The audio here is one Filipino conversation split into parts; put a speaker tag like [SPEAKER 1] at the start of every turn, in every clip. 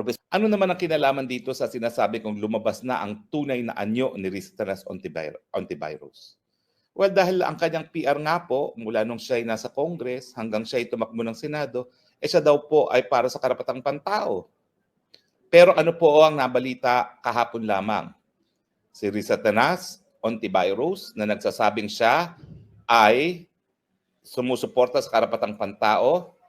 [SPEAKER 1] Professor, ano naman ang kinalaman dito sa sinasabi kong lumabas na ang tunay na anyo ni Ristanas Antivirus? Well, dahil ang kanyang PR nga po, mula nung siya ay nasa Congress hanggang siya ay tumakbo ng Senado, eh siya daw po ay para sa karapatang pantao. Pero ano po ang nabalita kahapon lamang? Si Ristanas Ontivirus na nagsasabing siya ay sumusuporta sa karapatang pantao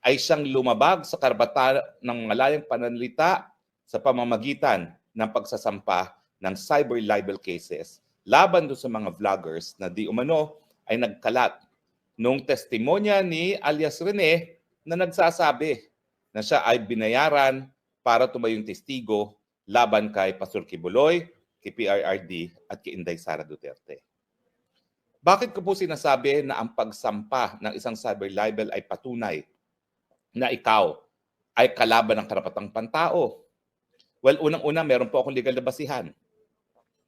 [SPEAKER 1] ay siyang lumabag sa karapatan ng malayang pananalita sa pamamagitan ng pagsasampa ng cyber libel cases laban do sa mga vloggers na di umano ay nagkalat nung testimonya ni alias Rene na nagsasabi na siya ay binayaran para tumayong testigo laban kay Pastor Kibuloy, kay PRRD at kay Inday Sara Duterte. Bakit ko po sinasabi na ang pagsampa ng isang cyber libel ay patunay na ikaw ay kalaban ng karapatang pantao? Well, unang-una, meron po akong legal na basihan.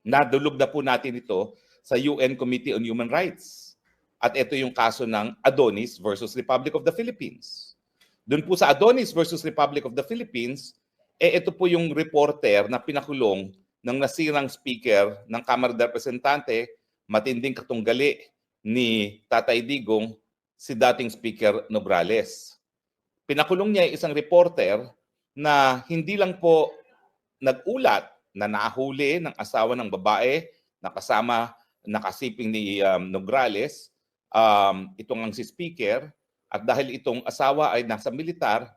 [SPEAKER 1] Nadulog na po natin ito sa UN Committee on Human Rights. At ito yung kaso ng Adonis versus Republic of the Philippines. Doon po sa Adonis versus Republic of the Philippines, eh ito po yung reporter na pinakulong ng nasirang speaker ng Kamara de Representante, matinding katunggali ni Tatay Digong, si dating Speaker Nograles pinakulong niya isang reporter na hindi lang po nag-ulat na nahuli ng asawa ng babae na kasama nakasiping ni um, Nograles, um, itong ang si speaker, at dahil itong asawa ay nasa militar,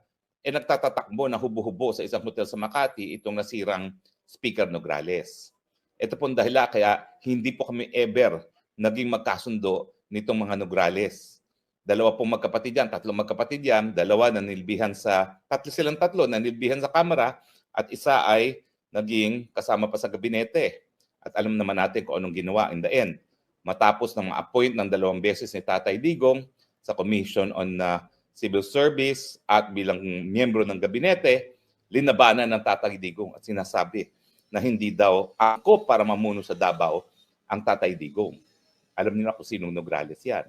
[SPEAKER 1] eh nagtatatakbo na hubo-hubo sa isang hotel sa Makati itong nasirang speaker Nograles. Ito pong dahila kaya hindi po kami ever naging magkasundo nitong mga Nograles dalawa pong magkapatid yan, tatlong magkapatid yan, dalawa na nilbihan sa, tatlo silang tatlo na nilbihan sa kamera, at isa ay naging kasama pa sa gabinete. At alam naman natin kung anong ginawa in the end. Matapos ng ma-appoint ng dalawang beses ni Tatay Digong sa Commission on uh, Civil Service at bilang miyembro ng gabinete, linabanan ng Tatay Digong at sinasabi na hindi daw ako para mamuno sa Davao ang Tatay Digong. Alam niyo na kung sinong Nograles yan.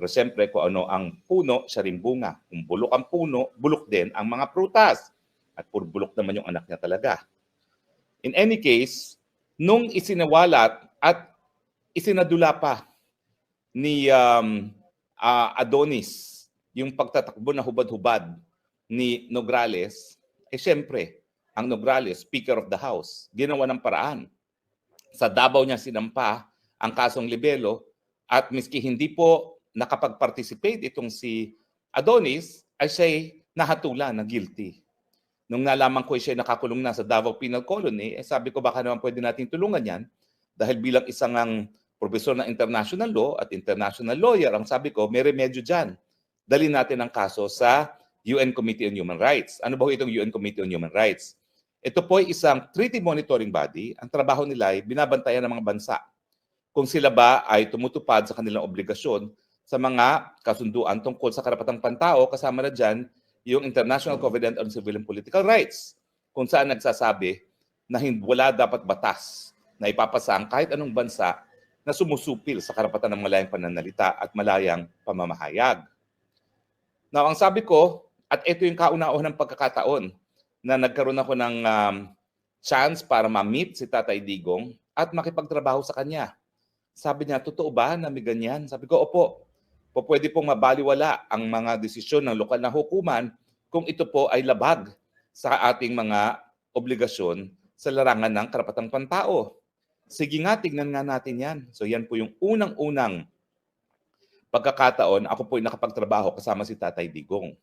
[SPEAKER 1] Pero siyempre, kung ano ang puno, siya rin bunga. Kung bulok ang puno, bulok din ang mga prutas. At puro bulok naman yung anak niya talaga. In any case, nung isinawalat at isinadula pa ni um, ah, Adonis yung pagtatakbo na hubad-hubad ni Nograles, eh siyempre, ang Nograles, Speaker of the House, ginawa ng paraan. Sa Davao niya sinampa ang kasong libelo at miski hindi po nakapag-participate itong si Adonis, ay siya'y nahatulan na guilty. Nung nalaman ko siya nakakulong na sa Davao Penal Colony, eh sabi ko baka naman pwede natin tulungan yan dahil bilang isang ang profesor ng international law at international lawyer, ang sabi ko, may remedyo dyan. Dali natin ang kaso sa UN Committee on Human Rights. Ano ba itong UN Committee on Human Rights? Ito po ay isang treaty monitoring body. Ang trabaho nila ay binabantayan ng mga bansa kung sila ba ay tumutupad sa kanilang obligasyon sa mga kasunduan tungkol sa karapatang pantao, kasama na dyan yung International Covenant on Civil and Political Rights, kung saan nagsasabi na wala dapat batas na ipapasa ang kahit anong bansa na sumusupil sa karapatan ng malayang pananalita at malayang pamamahayag. Now, ang sabi ko, at ito yung kauna-unang pagkakataon na nagkaroon ako ng um, chance para ma-meet si Tatay Digong at makipagtrabaho sa kanya. Sabi niya, totoo ba na may ganyan? Sabi ko, opo. Po pwede pong mabaliwala ang mga desisyon ng lokal na hukuman kung ito po ay labag sa ating mga obligasyon sa larangan ng karapatang pantao. Sige nga, tignan nga natin yan. So yan po yung unang-unang pagkakataon, ako po ay nakapagtrabaho kasama si Tatay Digong.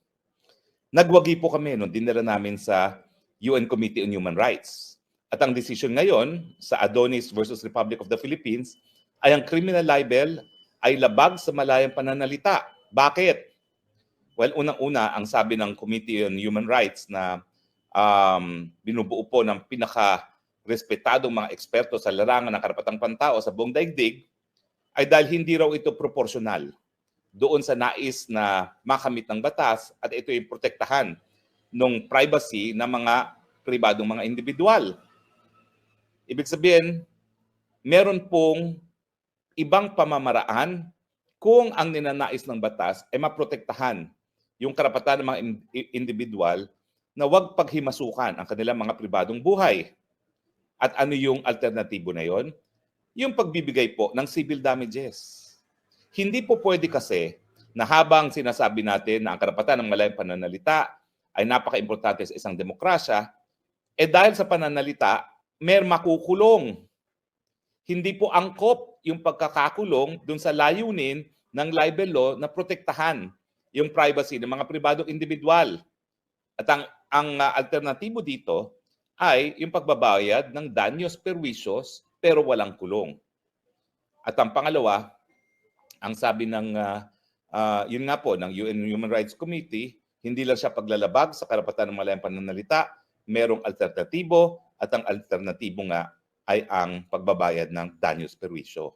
[SPEAKER 1] Nagwagi po kami nung dinala namin sa UN Committee on Human Rights. At ang desisyon ngayon sa Adonis versus Republic of the Philippines ay ang criminal libel ay labag sa malayang pananalita. Bakit? Well, unang-una, ang sabi ng Committee on Human Rights na um, binubuo po ng pinaka-respetadong mga eksperto sa larangan ng karapatang pantao sa buong daigdig, ay dahil hindi raw ito proporsyonal doon sa nais na makamit ng batas at ito yung protektahan ng privacy ng mga pribadong mga individual. Ibig sabihin, meron pong ibang pamamaraan kung ang ninanais ng batas ay maprotektahan yung karapatan ng mga in- individual na huwag paghimasukan ang kanilang mga pribadong buhay. At ano yung alternatibo na yon? Yung pagbibigay po ng civil damages. Hindi po pwede kasi na habang sinasabi natin na ang karapatan ng malayang pananalita ay napaka-importante sa isang demokrasya, eh dahil sa pananalita, mer makukulong. Hindi po angkop yung pagkakakulong dun sa layunin ng libel law na protektahan yung privacy ng mga pribadong individual. At ang, ang uh, alternatibo dito ay yung pagbabayad ng danyos perwisyos pero walang kulong. At ang pangalawa, ang sabi ng uh, uh, yun nga po ng UN Human Rights Committee, hindi lang siya paglalabag sa karapatan ng malayang pananalita, merong alternatibo at ang alternatibo nga ay ang pagbabayad ng danyos perwisyo.